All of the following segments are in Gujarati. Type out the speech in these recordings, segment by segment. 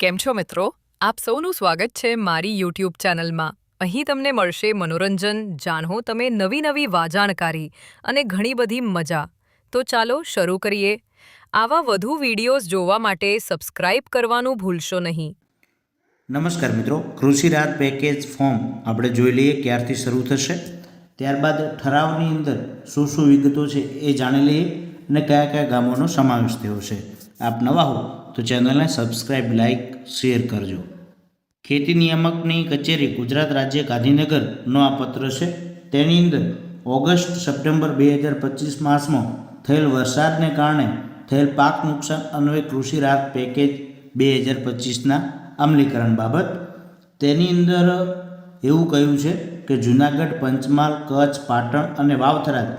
કેમ છો મિત્રો? આપ સૌનું સ્વાગત છે મારી યુટ્યુબ ચેનલમાં. અહીં તમને મળશે મનોરંજન, જાણો તમે નવી નવી વાજાણકારી અને ઘણી બધી મજા. તો ચાલો શરૂ કરીએ. આવા વધુ વિડીયોઝ જોવા માટે સબસ્ક્રાઇબ કરવાનું ભૂલશો નહીં. નમસ્કાર મિત્રો. કૃષિ રાહત પેકેજ ફોર્મ આપણે જોઈ લઈએ ક્યારથી શરૂ થશે. ત્યારબાદ ઠરાવની અંદર શું શું વિગતો છે એ જાણી લઈએ અને કયા કયા ગામોનો સમાવેશ થયો છે. આપ નવા હો તો ચેનલને સબસ્ક્રાઇબ, લાઇક, શેર કરજો. ખેતી નિયામકની કચેરી ગુજરાત રાજ્ય ગાંધીનગરનો આ પત્ર છે. તેની અંદર ઓગસ્ટ, સપ્ટેમ્બર બે હજાર પચીસ માસમાં થયેલ વરસાદને કારણે થયેલ પાક નુકસાન અન્વયે કૃષિ રાહત પેકેજ બે હજાર પચીસના અમલીકરણ બાબત. તેની અંદર એવું કહ્યું છે કે જૂનાગઢ, પંચમહાલ, કચ્છ, પાટણ અને વાવથરાદ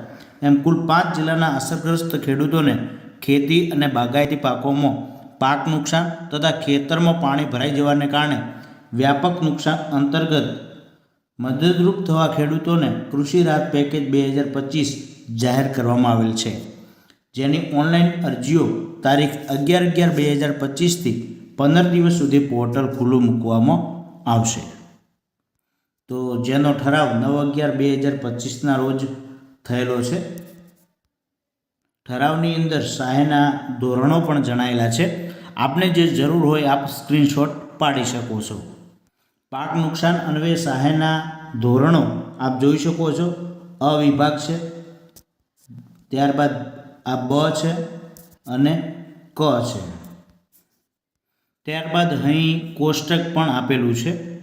એમ કુલ પાંચ જિલ્લાના અસરગ્રસ્ત ખેડૂતોને ખેતી અને બાગાયતી પાકોમાં પાક નુકસાન તથા ખેતરમાં પાણી ભરાઈ જવાને કારણે વ્યાપક નુકસાન અંતર્ગત મદદરૂપ થવા ખેડૂતોને કૃષિ રાહત પેકેજ બે હજાર પચીસ જાહેર કરવામાં આવેલ છે. જેની ઓનલાઈન અરજીઓ તારીખ અગિયાર અગિયાર બે હજાર પચીસથી પંદર દિવસ સુધી પોર્ટલ ખુલ્લું મૂકવામાં આવશે. તો જેનો ઠરાવ નવ અગિયાર બે હજાર પચીસના રોજ થયેલો છે. ઠરાવની અંદર સહાયના ધોરણો પણ જણાયેલા છે. આપને જે જરૂર હોય આપ સ્ક્રીનશોટ પાડી શકો છો. પાક નુકસાન અન્વયે સહાયના ધોરણો આપ જોઈ શકો છો. અ વિભાગ છે. ત્યારબાદ આ બ છે અને ક છે. ત્યારબાદ અહીં કોષ્ટક પણ આપેલું છે.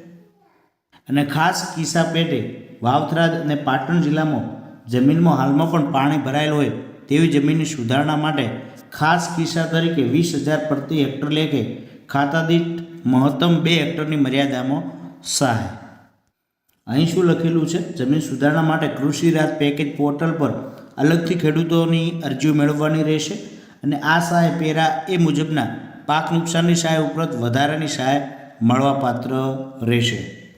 અને ખાસ કિસ્સા પેટે વાવથરાદ અને પાટણ જિલ્લામાં જમીનમાં હાલમાં પણ પાણી ભરાયેલ હોય તેવી જમીનની સુધારણા માટે ખાસ કિસ્સા તરીકે વીસ હજાર પ્રતિ હેક્ટર લેખે ખાતા દીઠ મહત્તમ બે હેક્ટરની મર્યાદામાં સહાય. અહીં શું લખેલું છે? જમીન સુધારણા માટે કૃષિ રાહત પેકેજ પોર્ટલ પર અલગથી ખેડૂતોની અરજીઓ મેળવવાની રહેશે અને આ સહાય પેરા એ મુજબના પાક નુકસાનની સહાય ઉપરાંત વધારાની સહાય મળવાપાત્ર રહેશે.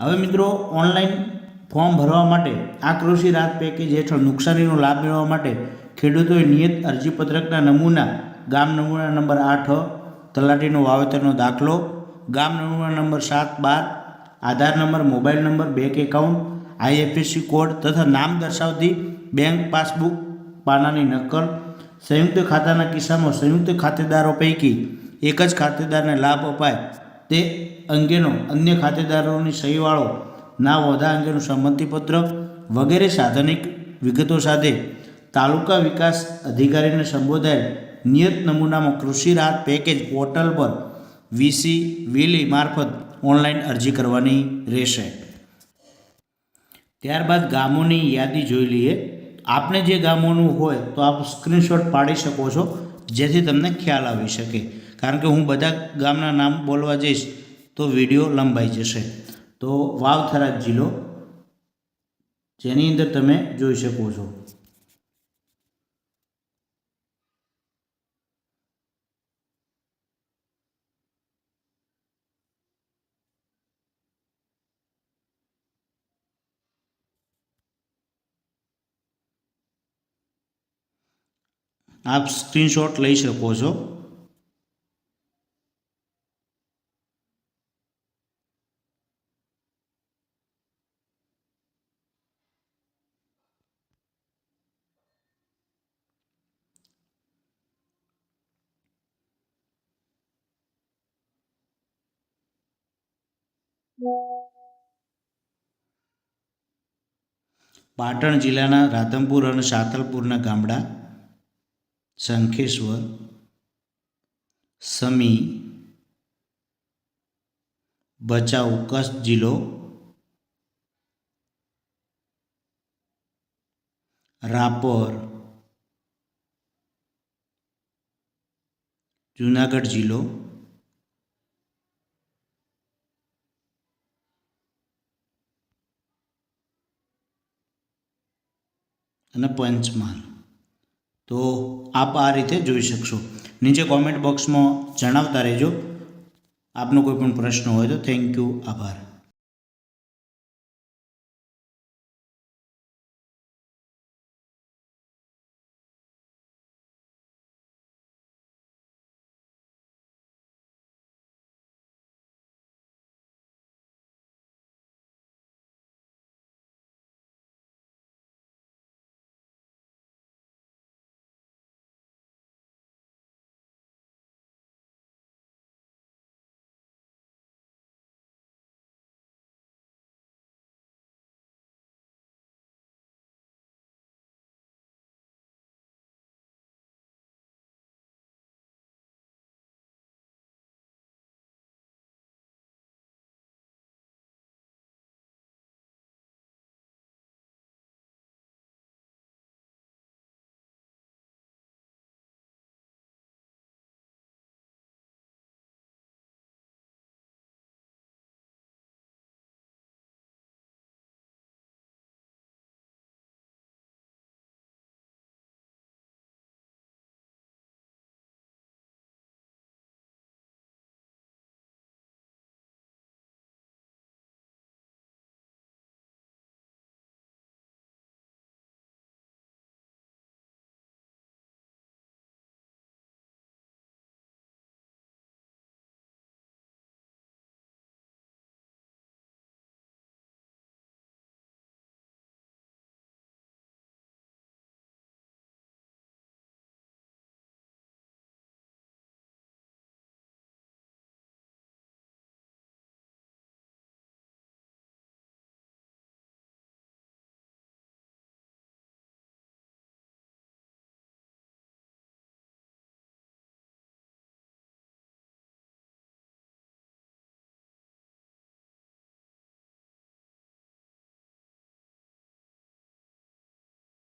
હવે મિત્રો, ઓનલાઈન ફોર્મ ભરવા માટે આ કૃષિ રાહત પેકેજ હેઠળ નુકસાનીનો લાભ મેળવવા માટે ખેડૂતોએ નિયત અરજીપત્રકના નમૂના, ગામ નમૂના નંબર આઠ, તલાટીનો વાવેતરનો દાખલો, ગામ નમૂના નંબર સાત બાર, Aadhaar number, mobile number, bank account, IFSC code તથા નામ દર્શાવતી બેંક પાસબુક, પાનાની નકલ, સંયુક્ત ખાતાના કિસ્સામાં સંયુક્ત ખાતેદારો પૈકી એક જ ખાતેદારને લાભ અપાય તે અંગેનો અન્ય ખાતેદારોની સહીવાળો, ના વધા અંગેનું સંમતિપત્ર વગેરે સાધનિક વિગતો સાથે તાલુકા વિકાસ અધિકારીને સંબોધાયેલ નિયત નમૂનામાં કૃષિ રાહત પેકેજ પોર્ટલ પર વીસી વીલી મારફત ઓનલાઈન અરજી કરવાની રહેશે. ત્યારબાદ ગામોની યાદી જોઈ લઈએ. આપને જે ગામોનું હોય તો આપ સ્ક્રીનશોટ પાડી શકો છો, જેથી તમને ખ્યાલ આવી શકે. કારણ કે હું બધા ગામના નામ બોલવા જઈશ તો વીડિયો લંબાઈ જશે. તો વાવથરા જિલ્લો, જેની અંદર તમે જોઈ શકો છો. આપ સ્ક્રીનશોટ લઈ શકો છો. પાટણ જિલ્લાના રાધનપુર અને સાતલપુરના ગામડા શંખેશ્વર સમી ભચાઉ કચ્છ જિલ્લો રાપર જુનાગઢ જિલ્લો અને પંચમહાલ. તો આપ આ રીતે જોઈ શકશો. નીચે કોમેન્ટ બોક્સમાં જણાવતા રહેજો. આપનો કોઈ પણ પ્રશ્ન હોય તો થેન્ક યુ આભાર.